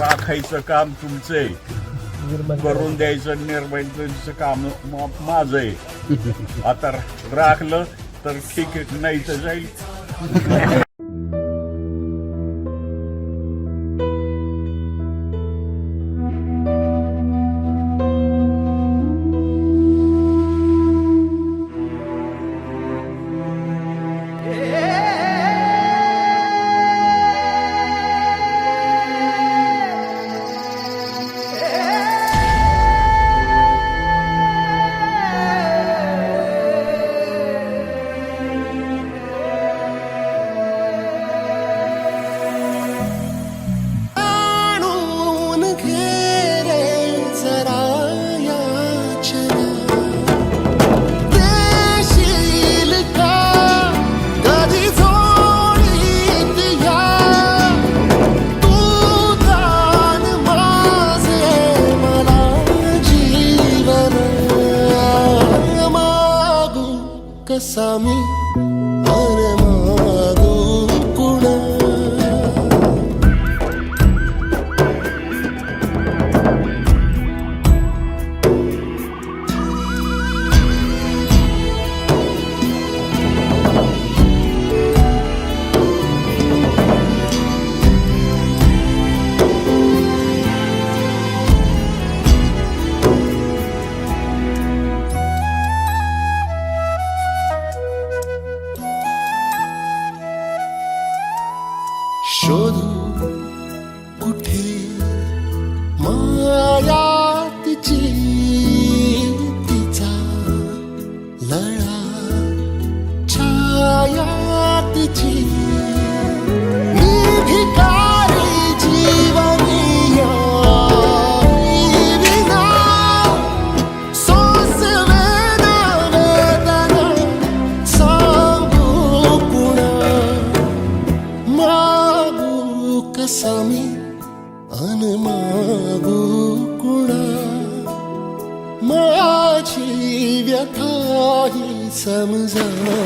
राखायचं काम तुमचं आहे. करून द्यायचं निर्माणाचं काम माझं आहे. आता राखलं तर ठीक आहे नाही तर जाईल. kasami. Ay. शोधू कुठे माया तिची तिचा लळा छाया तिची मागू कसा मी अन मागू कुणा माझी व्यथा ही समजावू